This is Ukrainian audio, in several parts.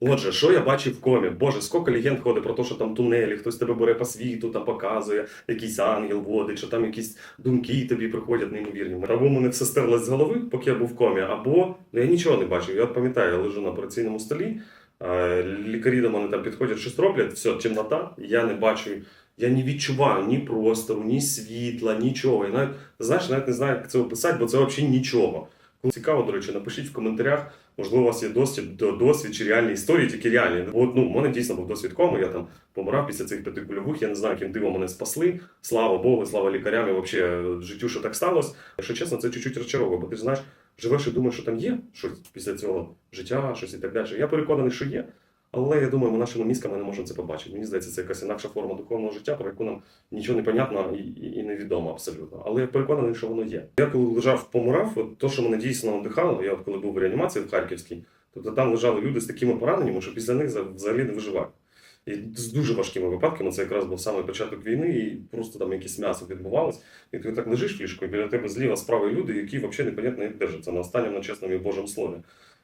Отже, що я бачив в комі? Боже, скільки легенд ходить про те, що там тунелі, хтось тебе бере по світу, там показує, якийсь ангел водить, що там якісь думки тобі приходять неймовірні. Або мене все стерлось з голови, поки я був в комі, або ну, я нічого не бачив. Я пам'ятаю, я лежу на операційному столі, лікарі до мене там підходять, щось роблять, все, темнота, я не бачу. Я не відчуваю ні простору, ні світла, нічого. Я навіть, знаєш, навіть не знаю, як це описати, бо це взагалі нічого. Цікаво, до речі, напишіть в коментарях, можливо, у вас є досвід, до- досвід чи реальні історії, тільки реальні. От, ну, у мене дійсно був досвід коми, я там помирав після цих п'яти кульових, я не знаю, яким дивом мене спасли. Слава Богу, слава лікарям і взагалі життю, що так сталося. Якщо чесно, це чуть-чуть розчаровує, бо ти ж знаєш, живеш і думаєш, що там є щось після цього життя, щось і так далі. Я переконаний, що є. Але я думаю, ми нашими мізками не можемо це побачити. Мені здається, це якась інакша форма духовного життя, про яку нам нічого не понятно і, і, невідомо абсолютно. Але я переконаний, що воно є. Я коли лежав, помирав, от то, що мене дійсно надихало, я от коли був в реанімації в Харківській, тобто там лежали люди з такими пораненнями, що після них за- взагалі не виживають. І з дуже важкими випадками, це якраз був саме початок війни, і просто там якесь м'ясо відбувалось. І ти так лежиш в ліжку, і біля тебе зліва справа люди, які взагалі непонятно як держаться на останньому на чесному і Божому слові.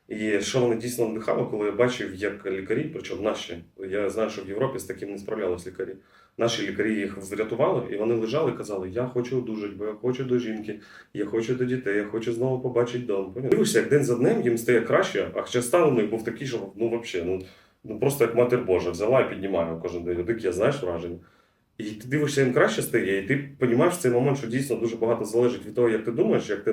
І що мене дійсно надихало, коли я бачив, як лікарі, причому наші, я знаю, що в Європі з таким не справлялись лікарі. Наші лікарі їх врятували, і вони лежали і казали: Я хочу одужати, бо я хочу до жінки, я хочу до дітей, я хочу знову побачити дом. Дивишся, як день за днем їм стає краще, а хоча стан у був такий, що ну взагалі, ну, ну просто як матір Божа, взяла і піднімаю кожен день. Дике, знаєш враження. І ти дивишся, їм краще стає, і ти розумієш в цей момент, що дійсно дуже багато залежить від того, як ти думаєш, як ти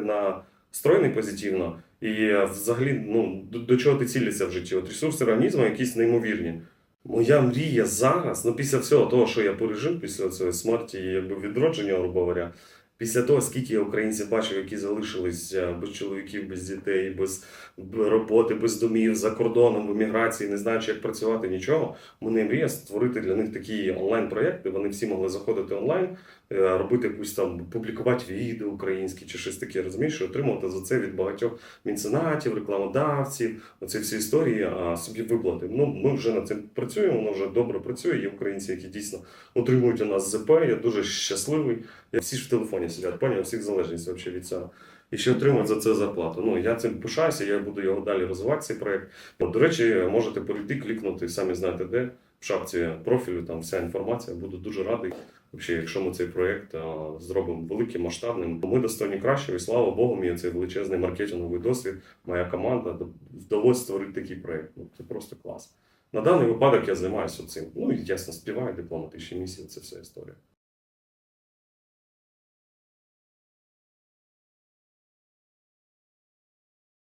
настроєний позитивно, і е, взагалі ну, до, до чого ти цілишся в житті. От ресурси організму якісь неймовірні. Моя мрія зараз, ну після всього того, що я пережив, після цієї смерті якби відродження, грубо говоря, після того, скільки я українців бачив, які залишились е, без чоловіків, без дітей, без роботи, без домів, за кордоном, в еміграції, не знаючи, як працювати, нічого. Мене мрія створити для них такі онлайн-проєкти. Вони всі могли заходити онлайн, е, робити якусь там, публікувати відео українські чи щось таке, розумієш, і отримувати за це від багатьох меценатів, рекламодавців, оці всі історії, а собі виплати. Ну, ми вже над цим працюємо, воно вже добре працює. Є українці, які дійсно отримують у нас ЗП. Я дуже щасливий. Я всі ж в телефоні сидять, поняв, у всіх залежність взагалі від цього. І ще отримують за це зарплату. Ну я цим пишаюся, я буду його далі розвивати, цей проект. От, до речі, можете перейти, клікнути, самі знаєте де, в шапці профілю, там вся інформація. Буду дуже радий. Взагалі, якщо ми цей проект а, зробимо великим, масштабним, ми достойні кращого, і слава Богу, мій цей величезний маркетинговий досвід, моя команда вдалося створити такий проект. Ну, це просто клас. На даний випадок я займаюся цим. Ну і ясно, співаю дипломатичні місії, це вся історія.